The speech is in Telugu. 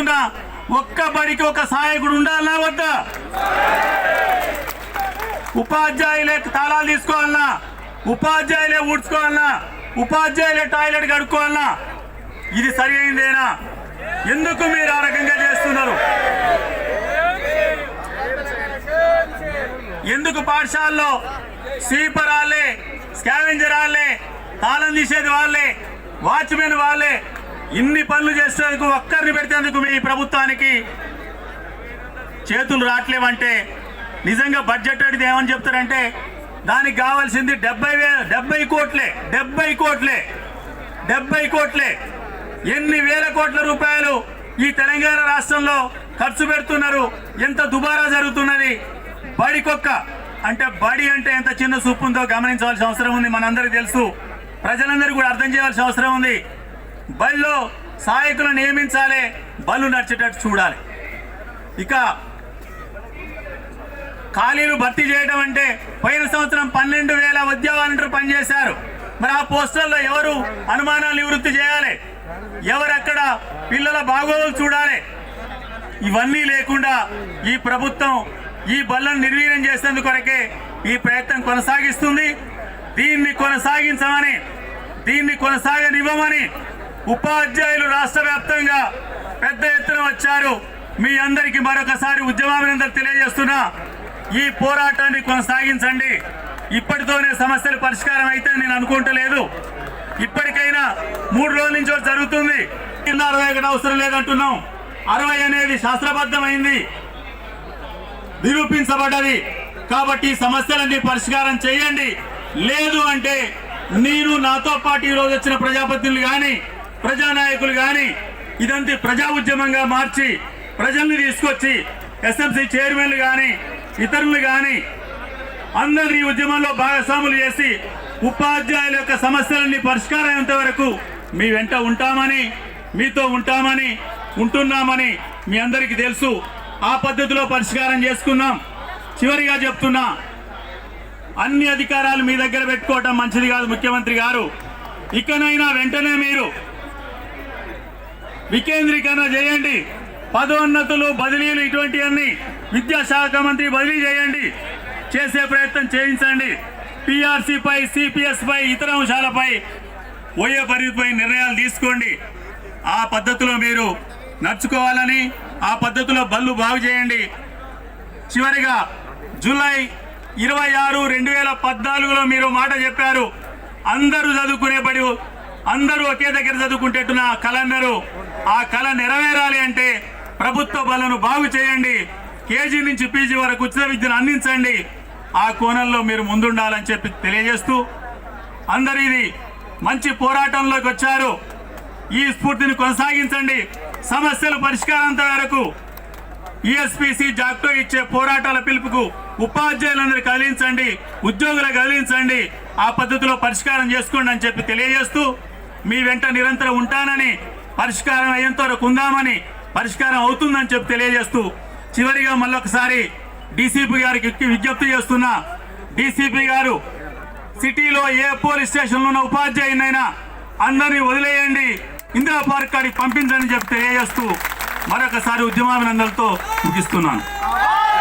చెప్తున్నా ఒక్క బడికి ఒక సహాయకుడు ఉండాలనా వద్దా. ఉపాధ్యాయులే తాళాలు తీసుకోవాలనా ఉపాధ్యాయులే ఊడ్చుకోవాలనా ఉపాధ్యాయులే టాయిలెట్ కడుక్కోవాలనా ఇది సరి అయిందేనా? ఎందుకు మీరు ఆ రకంగా చేస్తున్నారు? ఎందుకు పాఠశాలలో స్వీపర్ వాళ్ళే స్కావెంజర్ వాళ్ళే తాళం తీసేది వాళ్ళే వాచ్మెన్ వాళ్ళే ఇన్ని పనులు చేసేందుకు ఒక్కరిని పెడితేందుకు మీ ప్రభుత్వానికి చేతులు రావట్లేవంటే నిజంగా బడ్జెట్ అడిగితే ఏమని చెప్తారంటే దానికి కావాల్సింది డెబ్బై వే డెబ్బై కోట్లే డెబ్బై కోట్లే డెబ్బై కోట్లే. ఎన్ని వేల కోట్ల రూపాయలు ఈ తెలంగాణ రాష్ట్రంలో ఖర్చు పెడుతున్నారు ఎంత దుబారా జరుగుతున్నది బడికొక్క. అంటే బడి అంటే ఎంత చిన్న సూపు ఉందో గమనించవలసిన అవసరం ఉంది మనందరికీ తెలుసు. ప్రజలందరూ కూడా అర్థం చేయాల్సిన అవసరం ఉంది. బడిలో సహాయకులను నియమించాలి బళ్ళు నడిచేటట్టు చూడాలి. ఇక ఖాళీలు భర్తీ చేయడం అంటే పోయిన సంవత్సరం పన్నెండు వేల ఉద్యోగ పనిచేశారు. మరి ఆ పోస్టుల్లో ఎవరు అనుమానాలు నివృత్తి చేయాలి? ఎవరక్కడ పిల్లల బాగోగులు చూడాలి? ఇవన్నీ లేకుండా ఈ ప్రభుత్వం ఈ బళ్ళను నిర్వీర్యం చేసేందు కొరకే ఈ ప్రయత్నం కొనసాగిస్తుంది. దీన్ని కొనసాగించమని దీన్ని కొనసాగనివ్వమని ఉపాధ్యాయులు రాష్ట్ర వ్యాప్తంగా పెద్ద ఎత్తున వచ్చారు. మీ అందరికీ మరొకసారి ఉద్యమాభినందనలు తెలియజేస్తున్నా. ఈ పోరాటాన్ని కొనసాగించండి. ఇప్పటితోనే సమస్యలు పరిష్కారం అయితే నేను అనుకుంటలేదు. ఇప్పటికైనా మూడు రోజుల నుంచి జరుగుతుంది. కింద అరవై ఒకటి అవసరం లేదంటున్నాం. అరవై అనేది శాస్త్రబద్ధమైంది. నిరూపించబడ్డది. కాబట్టి సమస్యలన్నీ పరిష్కారం చేయండి. లేదు అంటే నేను నాతో పాటు ఈ రోజు వచ్చిన ప్రజాపతినిధులు కానీ ప్రజానాయకులు కానీ ఇదంతా ప్రజా ఉద్యమంగా మార్చి ప్రజల్ని తీసుకొచ్చి ఎస్ఎంసీ చైర్మన్లు కానీ ఇతరులు కానీ అందరినీ ఈ ఉద్యమంలో భాగస్వాములు చేసి ఉపాధ్యాయుల యొక్క సమస్యలన్నీ పరిష్కారం వరకు మీ వెంట ఉంటామని మీతో ఉంటామని ఉంటున్నామని మీ అందరికీ తెలుసు. ఆ పద్ధతిలో పరిష్కారం చేసుకున్నాం. చివరిగా చెప్తున్నా అన్ని అధికారాలు మీ దగ్గర పెట్టుకోవటం మంచిది కాదు ముఖ్యమంత్రి గారు. ఇకనైనా వెంటనే మీరు వికేంద్రీకరణ చేయండి. పదోన్నతులు బదిలీలు ఇటువంటివన్నీ విద్యాశాఖ మంత్రి బదిలీ చేయండి. చేసే ప్రయత్నం చేయించండి. పిఆర్సీపై సిపిఎస్ పై ఇతర అంశాలపై ఓయే పరిధిపై నిర్ణయాలు తీసుకోండి. ఆ పద్ధతిలో మీరు నడుచుకోవాలని ఆ పద్ధతిలో బళ్ళు బాగు చేయండి. చివరిగా జూలై ఇరవై ఆరు రెండు వేల పద్నాలుగులో మీరు మాట చెప్పారు. అందరూ చదువుకునే బడి అందరూ ఒకే దగ్గర చదువుకుంటేట్టున్న కళ ఆ కళ నెరవేరాలి అంటే ప్రభుత్వ బలను బాగు చేయండి. కేజీ నుంచి పీజీ వరకు ఉచిత విద్యను అందించండి. ఆ కోణంలో మీరు ముందుండాలని చెప్పి తెలియజేస్తూ అందరు ఇది మంచి పోరాటంలోకి వచ్చారు. ఈ స్ఫూర్తిని కొనసాగించండి. సమస్యల పరిష్కారంత వరకు ఈఎస్పిసి జాక్టో ఇచ్చే పోరాటాల పిలుపుకు ఉపాధ్యాయులందరూ కదిలించండి. ఉద్యోగులు కదిలించండి. ఆ పద్ధతిలో పరిష్కారం చేసుకోండి అని చెప్పి తెలియజేస్తూ మీ వెంట నిరంతరం ఉంటానని పరిష్కారం అయ్యేంత వరకు ఉందామని పరిష్కారం అవుతుందని చెప్పి తెలియజేస్తూ చివరిగా మళ్ళొకసారి డీసీపీ గారికి విజ్ఞప్తి చేస్తున్నా. డీసీపీ గారు సిటీలో ఏ పోలీస్ స్టేషన్లో ఉన్న ఉపాధ్యాయునైనా అందరినీ వదిలేయండి. ఇందిరా పార్క్ కాడికి పంపించని చెప్పి తెలియజేస్తూ మరొకసారి ఉద్యమాభినందనలతో ముగిస్తున్నాను.